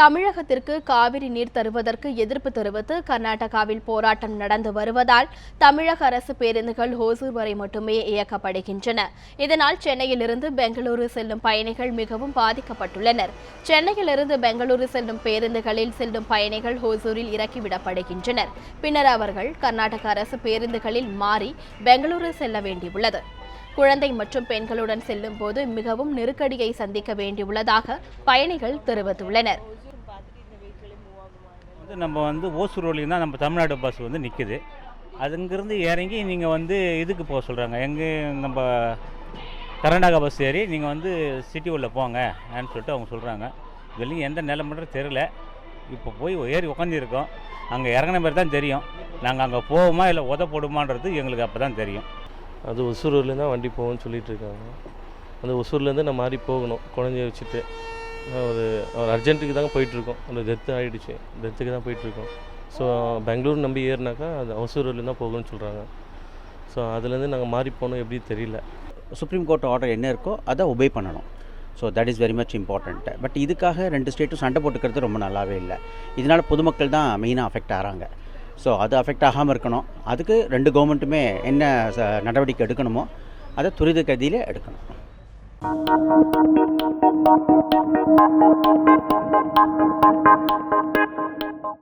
தமிழகத்திற்கு காவிரி நீர் தருவதற்கு எதிர்ப்பு தெரிவித்து கர்நாடகாவில் போராட்டம் நடந்து வருவதால் தமிழக அரசு பேருந்துகள் ஹோசூர் வரை மட்டுமே இயக்கப்படுகின்றன. இதனால் சென்னையிலிருந்து பெங்களூரு செல்லும் பயணிகள் மிகவும் பாதிக்கப்பட்டுள்ளனர். சென்னையிலிருந்து பெங்களூரு செல்லும் பேருந்துகளில் செல்லும் பயணிகள் ஹோசூரில் இறக்கிவிடப்படுகின்றனர். பின்னர் அவர்கள் கர்நாடக அரசு பேருந்துகளில் மாறி பெங்களூரு செல்ல வேண்டியுள்ளது. குழந்தை மற்றும் பெண்களுடன் செல்லும் போது மிகவும் நெருக்கடியை சந்திக்க வேண்டியுள்ளதாக பயணிகள் தெரிவித்துள்ளனர். வந்து நம்ம வந்து ஓசூர் வழியும் தான் நம்ம தமிழ்நாடு பஸ் வந்து நிற்குது அதுங்கிருந்து இறங்கி நீங்கள் வந்து இதுக்கு போக சொல்கிறாங்க எங்கே நம்ம கர்நாடகா பஸ் ஏறி நீங்கள் வந்து சிட்டி உள்ளே போங்க சொல்லிட்டு அவங்க சொல்கிறாங்க இதுலேயும் எந்த நிலமன்றது தெரில இப்போ போய் ஏறி உட்காந்துருக்கோம் அங்கே இறங்கின மாதிரி தான் தெரியும். நாங்கள் அங்கே போவோமா இல்லை உத போடுமான்றது எங்களுக்கு அப்போ தான் தெரியும். அது ஒசூர்லேருந்து தான் வண்டி போகும்னு சொல்லிட்டு இருக்காங்க. அந்த ஒசூர்லேருந்து நான் மாறி போகணும். குழந்தைய வச்சுட்டு. ஒரு ஒரு அர்ஜென்ட்டுக்கு தாங்க போயிட்டுருக்கோம். அந்த டெத்து ஆகிடுச்சு டெத்துக்கு தான் போயிட்டுருக்கோம். ஸோ பெங்களூர் நம்பி ஏறினாக்கா அது ஒசூரில் தான் போகணும்னு சொல்கிறாங்க ஸோ அதுலேருந்து நாங்கள் மாறி போகணும் எப்படி தெரியல. சுப்ரீம் கோர்ட் ஆர்டர் என்ன இருக்கோ அதை ஒபே பண்ணணும். So that is very much important but இதுக்காக ரெண்டு ஸ்டேட்டும் சண்டை போட்டுக்கிறது ரொம்ப நல்லாவே இல்லை. இதனால் பொதுமக்கள் தான் மெயினாக அஃபெக்ட் ஆகிறாங்க ஸோ அது அஃபெக்ட் ஆகாமல் இருக்கணும். அதுக்கு ரெண்டு கவர்மெண்ட்டுமே என்ன ச- நடவடிக்கை எடுக்கணுமோ அதை துரித கதியில் எடுக்கணும். Thank you.